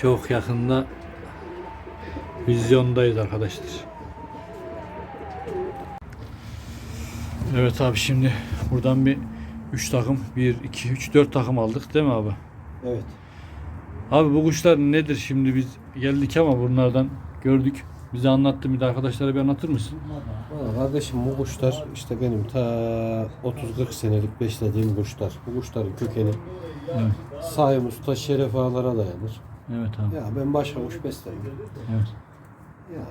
Çok yakında vizyondayız arkadaşlar. Evet abi şimdi buradan bir 3 takım 1 2 3 4 takım aldık değil mi abi? Evet. Abi bu kuşlar nedir şimdi biz geldik ama bunlardan gördük. Bize anlattı bir de arkadaşlara bir anlatır mısın? Valla kardeşim bu kuşlar işte benim ta 30-40 senelik beslediğim kuşlar. Bu kuşların kökeni Evet. Sayım Usta Şeref Ağalara dayanır. Evet abi. Ya ben başka kuş beslemiyorum. Evet. Yani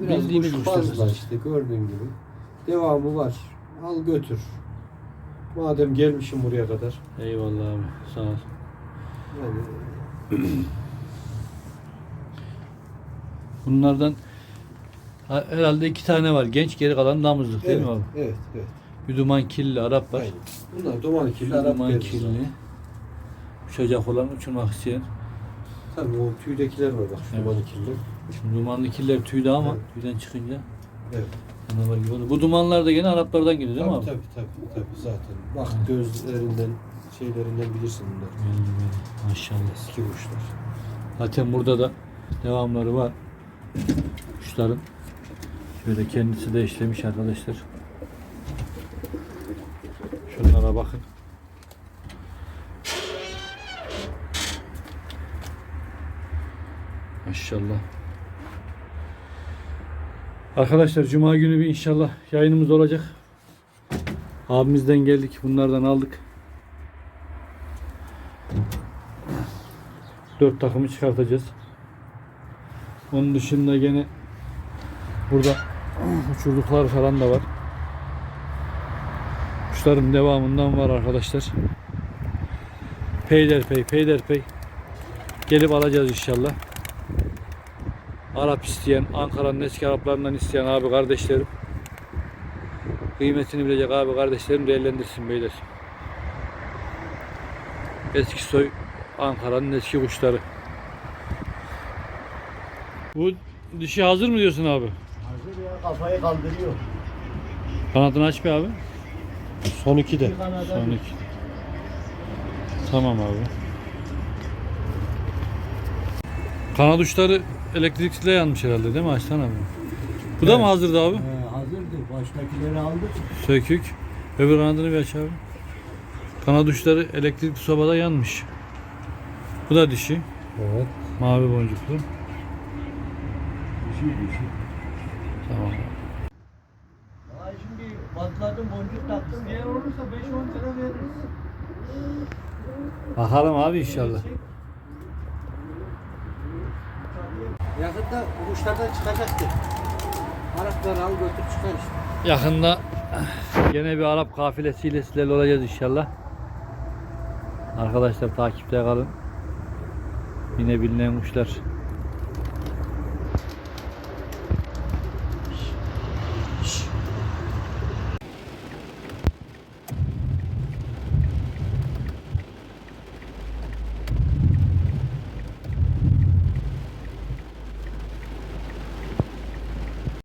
biraz Bildiğimiz kuş fazla zaten. işte gördüğün gibi. Devamı var. Al götür. Madem gelmişim buraya kadar. Eyvallah abi. Sağ ol. Yani Bunlardan ha- herhalde iki tane var. Genç geri kalan damızlık değil evet, mi abi? evet, evet. Bir duman kirli Arap var. Aynen. Bunlar duman kirli Bir Arap duman veririz kirli. abi. Uçacak olan uçurmak isteyen. Tabii o tüydekiler var bak şu Evet. duman kirli. Şimdi dumanlı kirler tüyde ama Evet. tüyden çıkınca Evet. canavar gibi oldu. Bu dumanlar da gene Araplardan geliyor değil mi Tabii, abi? tabii tabii tabii zaten. Bak gözlerinden şeylerinden bilirsin bunlar. Belli, belli. Maşallah. Eski kuşlar. Zaten burada da devamları var. Kuşların. Şöyle kendisi de işlemiş arkadaşlar. Şunlara bakın. Maşallah. Arkadaşlar Cuma günü bir inşallah yayınımız olacak. Abimizden geldik. Bunlardan aldık. Dört takımı çıkartacağız. Onun dışında gene burada uçurduklar falan da var. Kuşların devamından var arkadaşlar. Peyderpey, peyderpey. Gelip alacağız inşallah. Arap isteyen, Ankara'nın eski Araplarından isteyen abi kardeşlerim. Kıymetini bilecek abi kardeşlerim değerlendirsin beyler. Eski soy Ankara'nın eski kuşları. Bu dişi hazır mı diyorsun abi? Hazır ya kafayı kaldırıyor. Kanadını aç bir abi. Son iki de. Son iki. Tamam abi. Kanat uçları elektrikle yanmış herhalde değil mi? Açsana abi. Bu da mı hazırdı abi? He, hazırdı. Baştakileri aldık. Sökük. Öbür kanadını bir aç abi. Kanat uçları elektrikli sobada yanmış. Bu da dişi. Evet. Mavi boncuklu. Dişi dişi. Tamam. Ay şimdi patladım boncuk taktım. Eğer olursa 5-10 lira veririz. Bakalım abi inşallah. Yakında bu kuşlardan çıkacaktı. Arapları al götür çıkar işte. Yakında gene bir Arap kafilesiyle sizlerle olacağız inşallah. Arkadaşlar takipte kalın. Yine bilinen kuşlar